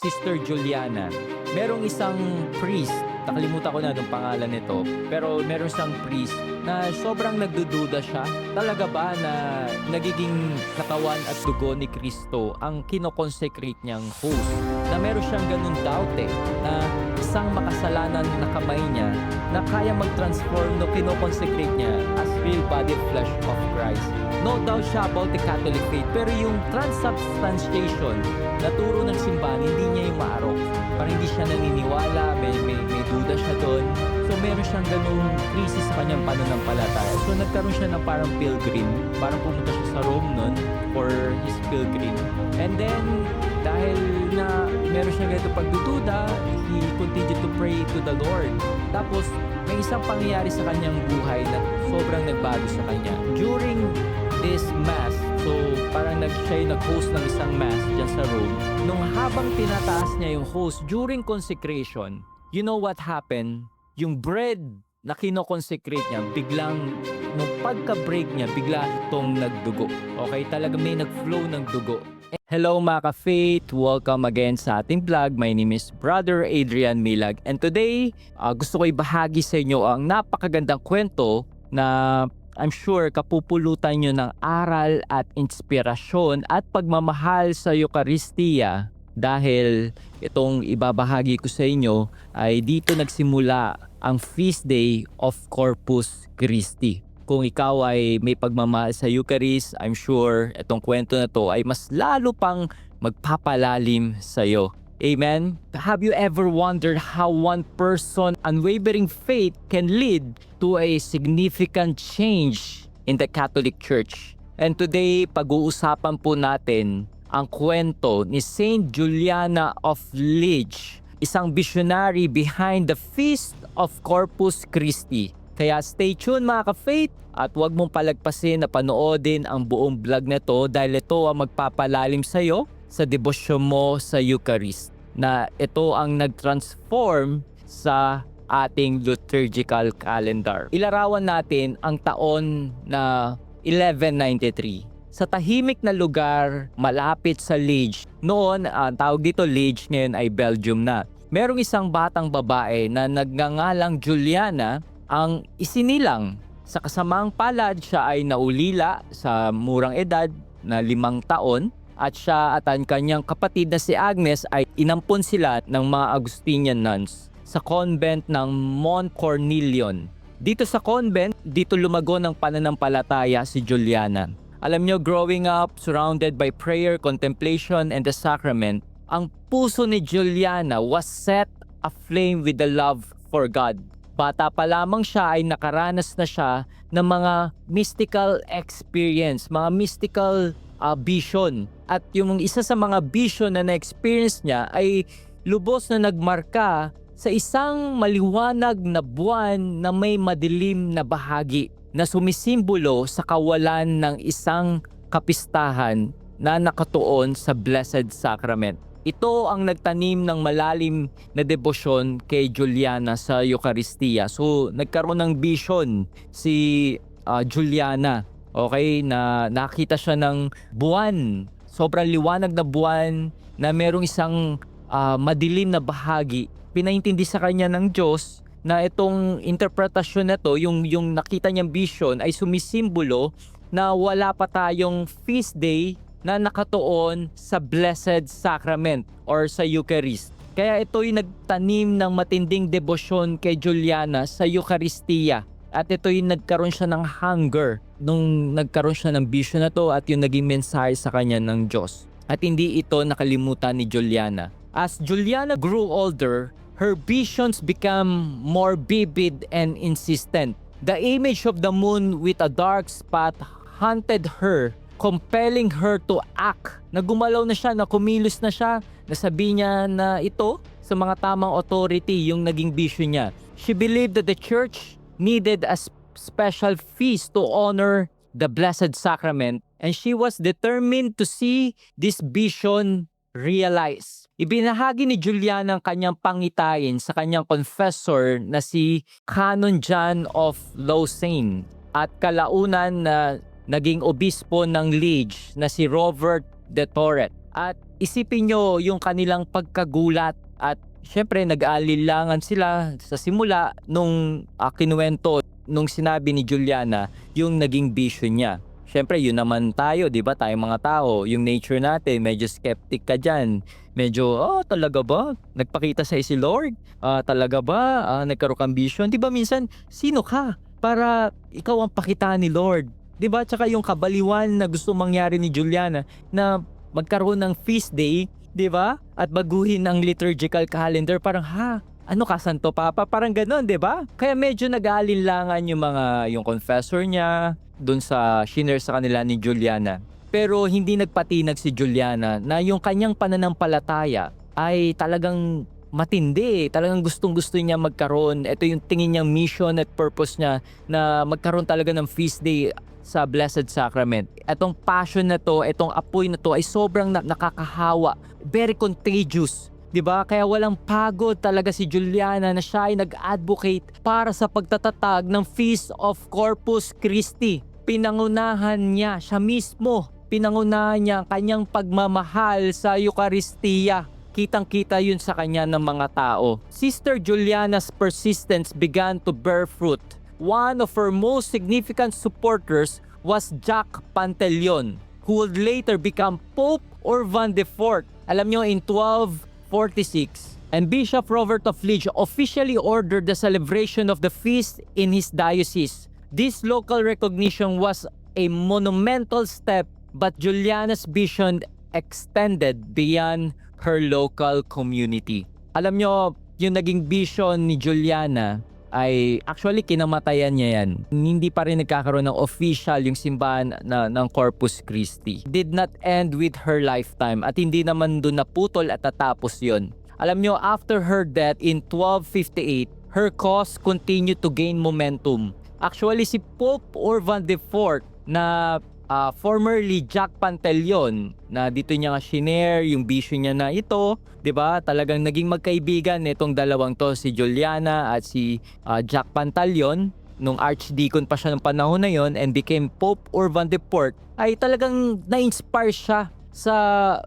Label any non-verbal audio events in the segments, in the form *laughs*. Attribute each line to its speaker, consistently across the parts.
Speaker 1: Sister Juliana, merong isang priest, nakalimutan ko na yung pangalan nito, pero meron isang priest na sobrang nagdududa siya. Talaga ba na nagiging katawan at dugo ni Kristo ang kinoconsecrate niyang host? Na meron siyang ganun doubt eh, na isang makasalanan na kamay niya na kaya mag-transform no kinoconsecrate niya as real body flesh of Christ. No doubt siya about the Catholic faith, pero yung transubstantiation na turo ng simbahan, hindi niya yung maarok. Parang hindi siya naniniwala, may, may, may duda siya doon. So meron siyang ganung crisis sa kanyang pananampalataya. So nagkaroon siya ng parang pilgrim. Parang pumunta siya sa Rome noon for his pilgrim. And then, dahil na meron siyang ganito pagdududa, he continued to pray to the Lord. Tapos, may isang pangyayari sa kanyang buhay na sobrang nagbago sa kanya. During this mass, so parang nag siya yung nag-host ng isang mass dyan sa Rome. Nung habang tinataas niya yung host during consecration, you know what happened? Yung bread na kinoconsecrate niya, biglang, nung pagka-break niya, bigla itong nagdugo. Okay? Talaga may nag-flow ng dugo. Hello mga ka-faith! Welcome again sa ating vlog. My name is Brother Adrian Milag and today uh, gusto ko ibahagi sa inyo ang napakagandang kwento na I'm sure kapupulutan nyo ng aral at inspirasyon at pagmamahal sa Eucharistia dahil itong ibabahagi ko sa inyo ay dito nagsimula ang feast day of Corpus Christi. Kung ikaw ay may pagmamahal sa Eucharist, I'm sure itong kwento na to ay mas lalo pang magpapalalim sa iyo. Amen? Have you ever wondered how one person unwavering faith can lead to a significant change in the Catholic Church? And today, pag-uusapan po natin ang kwento ni Saint Juliana of Liege, isang visionary behind the Feast of Corpus Christi. Kaya stay tuned mga ka-faith at huwag mong palagpasin na panoodin ang buong vlog na to dahil ito ang magpapalalim sa iyo sa debosyon mo sa Eucharist na ito ang nag-transform sa ating liturgical calendar. Ilarawan natin ang taon na 1193 sa tahimik na lugar malapit sa Liege. Noon, ang tawag dito Liege ngayon ay Belgium na. Merong isang batang babae na nagngangalang Juliana ang isinilang. Sa kasamang palad siya ay naulila sa murang edad na limang taon at siya at ang kanyang kapatid na si Agnes ay inampon sila ng mga Augustinian nuns sa convent ng Mont Cornelion. Dito sa convent, dito lumago ng pananampalataya si Juliana. Alam nyo, growing up, surrounded by prayer, contemplation, and the sacrament, ang puso ni Juliana was set aflame with the love for God. Bata pa lamang siya ay nakaranas na siya ng mga mystical experience, mga mystical uh, vision. At yung isa sa mga vision na na-experience niya ay lubos na nagmarka sa isang maliwanag na buwan na may madilim na bahagi na sumisimbolo sa kawalan ng isang kapistahan na nakatuon sa Blessed Sacrament. Ito ang nagtanim ng malalim na debosyon kay Juliana sa Eucharistia. So, nagkaroon ng vision si uh, Juliana. Okay, na nakita siya ng buwan. Sobrang liwanag na buwan na merong isang uh, madilim na bahagi. Pinaintindi sa kanya ng Diyos na itong interpretasyon na to, yung, yung nakita niyang vision ay sumisimbolo na wala pa tayong feast day na nakatuon sa Blessed Sacrament or sa Eucharist. Kaya ito'y nagtanim ng matinding debosyon kay Juliana sa Eucharistia. At ito'y nagkaroon siya ng hunger nung nagkaroon siya ng vision na to at yung naging mensahe sa kanya ng Diyos. At hindi ito nakalimutan ni Juliana. As Juliana grew older, her visions become more vivid and insistent. The image of the moon with a dark spot haunted her, compelling her to act. Nagumalaw na siya, na kumilos na siya, nasabi niya na ito sa mga tamang authority yung naging vision niya. She believed that the church needed a sp- special feast to honor the Blessed Sacrament and she was determined to see this vision realize. Ibinahagi ni Julian ang kanyang pangitain sa kanyang confessor na si Canon John of Lausanne at kalaunan na naging obispo ng Liege na si Robert de Torret. At isipin nyo yung kanilang pagkagulat at syempre nag-aalilangan sila sa simula nung uh, kinuwento nung sinabi ni Juliana yung naging vision niya. Syempre, yun naman tayo, di ba? Tayong mga tao, yung nature natin, medyo skeptic ka dyan. Medyo, oh, talaga ba? Nagpakita sa si Lord? Ah, talaga ba? Ah, nagkaroon kang vision? Di ba minsan, sino ka? Para ikaw ang pakitaan ni Lord. Di ba? Tsaka yung kabaliwan na gusto mangyari ni Juliana na magkaroon ng feast day, di ba? At baguhin ang liturgical calendar. Parang, ha? Ano ka, Santo Papa? Parang ganun, di ba? Kaya medyo nag-aalinlangan yung mga, yung confessor niya, dun sa shinare sa kanila ni Juliana. Pero hindi nagpatinag si Juliana na yung kanyang pananampalataya ay talagang matindi. Talagang gustong gusto niya magkaroon. Ito yung tingin niyang mission at purpose niya na magkaroon talaga ng feast day sa Blessed Sacrament. Itong passion na to, itong apoy na to ay sobrang na- nakakahawa. Very contagious. 'di ba? Kaya walang pagod talaga si Juliana na siya ay nag-advocate para sa pagtatatag ng Feast of Corpus Christi. Pinangunahan niya siya mismo. Pinangunahan niya ang kanyang pagmamahal sa Eucharistia. Kitang-kita yun sa kanya ng mga tao. Sister Juliana's persistence began to bear fruit. One of her most significant supporters was Jack Pantaleon, who would later become Pope Urban IV. Alam nyo, in 1246, and Bishop Robert of Liege officially ordered the celebration of the feast in his diocese. This local recognition was a monumental step, but Juliana's vision extended beyond her local community. Alam nyo, yung naging vision ni Juliana ay actually kinamatayan niya yan. Hindi pa rin nagkakaroon ng official yung simbahan na, ng Corpus Christi. Did not end with her lifetime at hindi naman doon naputol at tatapos yon. Alam nyo, after her death in 1258, her cause continued to gain momentum. Actually, si Pope Urban IV na ah, formerly Jack Pantaleon na dito niya nga shinare yung vision niya na ito, 'di ba? Talagang naging magkaibigan nitong dalawang to si Juliana at si ah, Jack Pantaleon nung archdeacon pa siya ng panahon na yon and became Pope Urban IV ay talagang na-inspire siya sa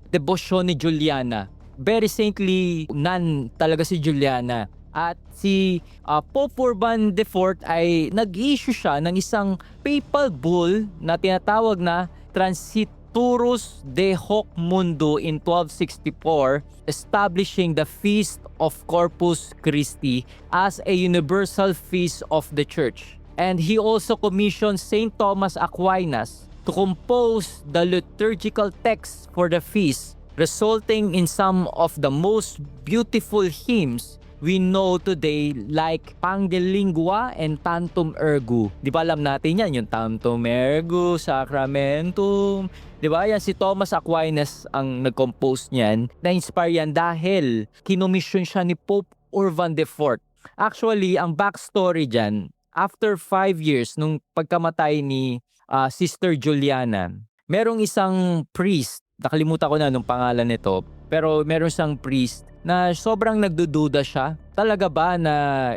Speaker 1: debosyon ni Juliana. Very saintly nun talaga si Juliana. At si ah, Pope Urban IV ay nag-issue siya ng isang papal bull na tinatawag na Transiturus de Hoc Mundo in 1264 establishing the Feast of Corpus Christi as a universal feast of the church. And he also commissioned St. Thomas Aquinas to compose the liturgical text for the feast, resulting in some of the most beautiful hymns we know today like Pangelingua and Tantum Ergo. Di ba alam natin yan, yung Tantum Ergo, Sacramentum. Di ba yan si Thomas Aquinas ang nag-compose niyan. Na-inspire yan dahil kinomisyon siya ni Pope Urban IV. Actually, ang backstory dyan, after five years nung pagkamatay ni ah, Sister Juliana, merong isang priest, nakalimutan ko na nung pangalan nito, pero meron siyang priest na sobrang nagdududa siya. Talaga ba na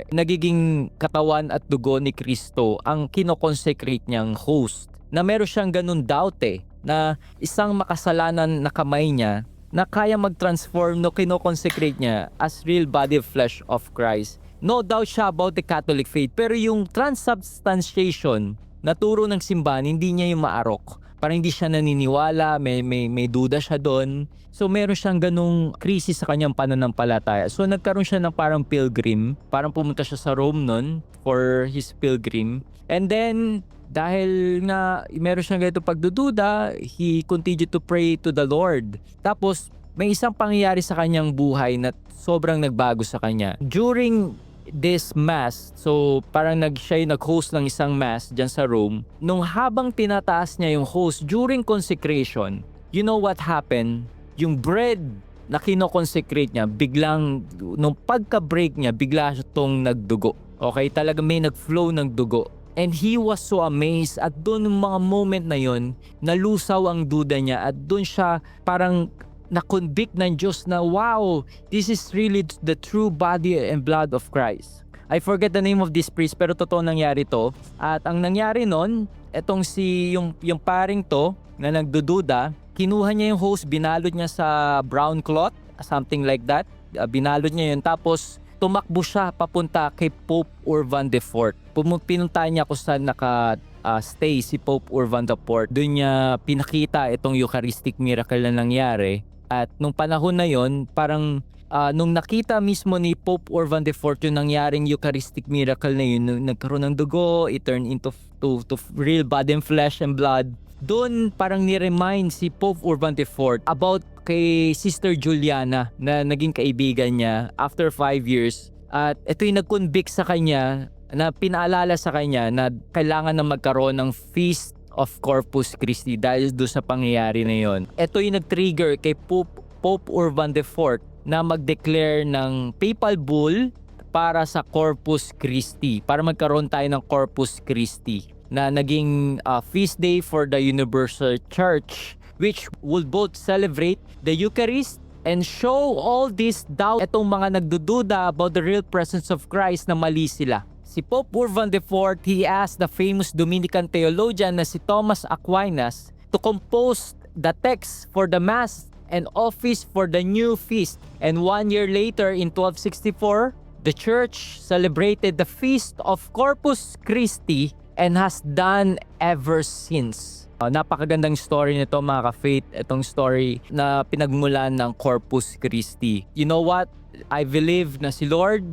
Speaker 1: nagiging katawan at dugo ni Kristo ang kinoconsecrate niyang host? Na meron siyang ganun doubt eh, na isang makasalanan na kamay niya na kaya mag-transform no kinoconsecrate niya as real body of flesh of Christ. No doubt siya about the Catholic faith, pero yung transubstantiation na turo ng simbahan, hindi niya yung maarok. Parang hindi siya naniniwala, may, may, may duda siya doon. So meron siyang ganung krisis sa kanyang pananampalataya. So nagkaroon siya ng parang pilgrim. Parang pumunta siya sa Rome noon for his pilgrim. And then, dahil nga meron siyang ganito pagdududa, he continued to pray to the Lord. Tapos, may isang pangyayari sa kanyang buhay na sobrang nagbago sa kanya. During this mass, so parang nag siya yung nag-host ng isang mass dyan sa Rome. Nung habang tinataas niya yung host during consecration, you know what happened? Yung bread na kinoconsecrate niya, biglang, nung pagka-break niya, bigla siya tong nagdugo. Okay, talaga may nag-flow ng dugo. And he was so amazed at doon mga moment na yon nalusaw ang duda niya at doon siya parang na-convict ng Diyos na wow, this is really the true body and blood of Christ. I forget the name of this priest pero totoo nangyari to. At ang nangyari nun, etong si yung yung paring to na nagdududa, kinuha niya yung hose, binalot niya sa brown cloth, something like that. Uh, binalot niya yun. Tapos, tumakbo siya papunta kay Pope Urban IV. Pumu- Pinunta niya kung saan naka uh, stay si Pope Urban IV. Doon niya pinakita itong Eucharistic miracle na nangyari. At nung panahon na yon, parang ah, nung nakita mismo ni Pope Urban IV yung nangyaring Eucharistic miracle na yun, nagkaroon ng dugo, it turned into to, to real body and flesh and blood. Doon parang ni-remind si Pope Urban IV about kay Sister Juliana na naging kaibigan niya after five years. At ito yung nag-convict sa kanya na pinaalala sa kanya na kailangan na magkaroon ng Feast of Corpus Christi dahil doon sa pangyayari na yon. Ito yung nag-trigger kay Pope, Pope Urban IV na mag-declare ng papal bull para sa Corpus Christi, para magkaroon tayo ng Corpus Christi na naging uh, feast day for the Universal Church which will both celebrate the Eucharist and show all this doubt itong mga nagdududa about the real presence of Christ na mali sila. Si Pope Urban IV, he asked the famous Dominican theologian na si Thomas Aquinas to compose the text for the Mass and office for the new feast. And one year later, in 1264, the Church celebrated the Feast of Corpus Christi and has done ever since. Uh, napakagandang story nito mga ka-faith. Itong story na pinagmulan ng Corpus Christi. You know what? I believe na si Lord,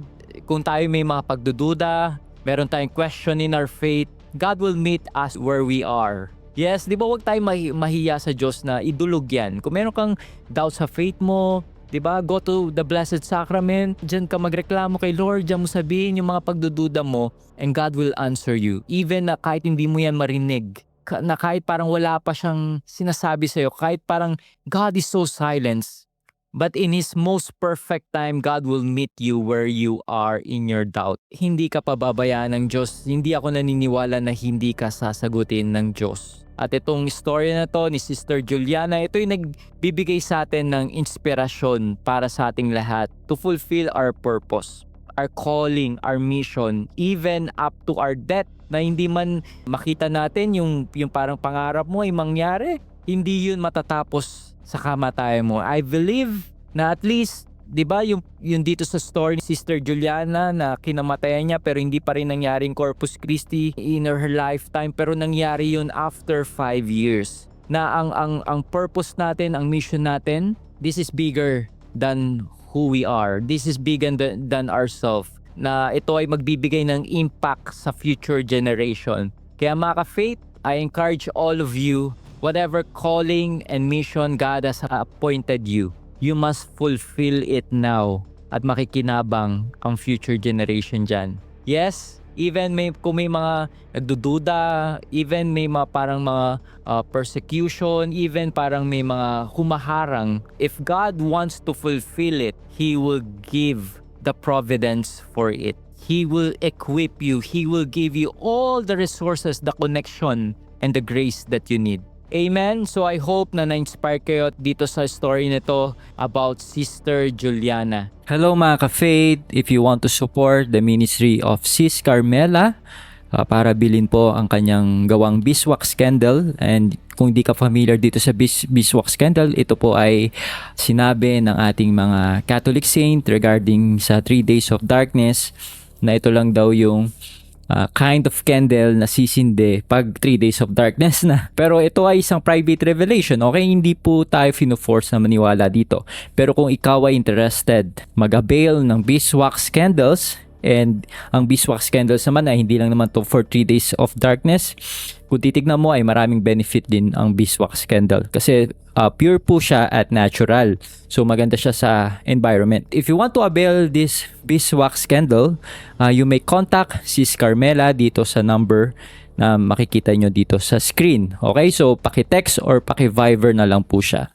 Speaker 1: kung tayo may mga pagdududa, meron tayong question in our faith, God will meet us where we are. Yes, di ba wag tayo mahi- mahiya sa Diyos na idulog yan. Kung meron kang doubt sa faith mo, di ba, go to the Blessed Sacrament, dyan ka magreklamo kay Lord, dyan mo sabihin yung mga pagdududa mo, and God will answer you. Even na kahit hindi mo yan marinig, na kahit parang wala pa siyang sinasabi sa'yo, kahit parang God is so silent, But in His most perfect time, God will meet you where you are in your doubt. Hindi ka pababayaan ng Diyos. Hindi ako naniniwala na hindi ka sasagutin ng Diyos. At itong story na to ni Sister Juliana, ito yung nagbibigay sa atin ng inspirasyon para sa ating lahat to fulfill our purpose, our calling, our mission, even up to our death na hindi man makita natin yung, yung parang pangarap mo ay mangyari. Hindi yun matatapos sa kamatayan mo. I believe na at least 'di ba yung yung dito sa story ni Sister Juliana na kinamatayan niya pero hindi pa rin nangyaring Corpus Christi in her lifetime pero nangyari yun after 5 years. Na ang ang ang purpose natin, ang mission natin, this is bigger than who we are. This is bigger than, than ourselves. Na ito ay magbibigay ng impact sa future generation. Kaya mga ka-faith, I encourage all of you whatever calling and mission God has appointed you, you must fulfill it now at makikinabang ang future generation dyan. Yes, even may kung may mga nagdududa, even may mga parang mga uh, persecution, even parang may mga humaharang, if God wants to fulfill it, He will give the providence for it. He will equip you. He will give you all the resources, the connection, and the grace that you need. Amen. So I hope na na-inspire kayo dito sa story nito about Sister Juliana. Hello mga ka-faith. If you want to support the ministry of Sis Carmela, uh, para bilhin po ang kanyang gawang beeswax candle and kung di ka familiar dito sa bees, beeswax candle, ito po ay sinabi ng ating mga Catholic saint regarding sa 3 days of darkness na ito lang daw yung uh, kind of candle na sisindi pag 3 days of darkness na. *laughs* Pero ito ay isang private revelation, okay? Hindi po tayo fino-force na maniwala dito. Pero kung ikaw ay interested, mag-avail ng beeswax candles and ang beeswax candles naman ay hindi lang naman to for 3 days of darkness. Kung titignan mo ay maraming benefit din ang beeswax candle kasi uh, pure po siya at natural. So maganda siya sa environment. If you want to avail this beeswax candle, uh, you may contact Sis Carmela dito sa number na makikita nyo dito sa screen. Okay? So paki-text or paki-Viber na lang po siya.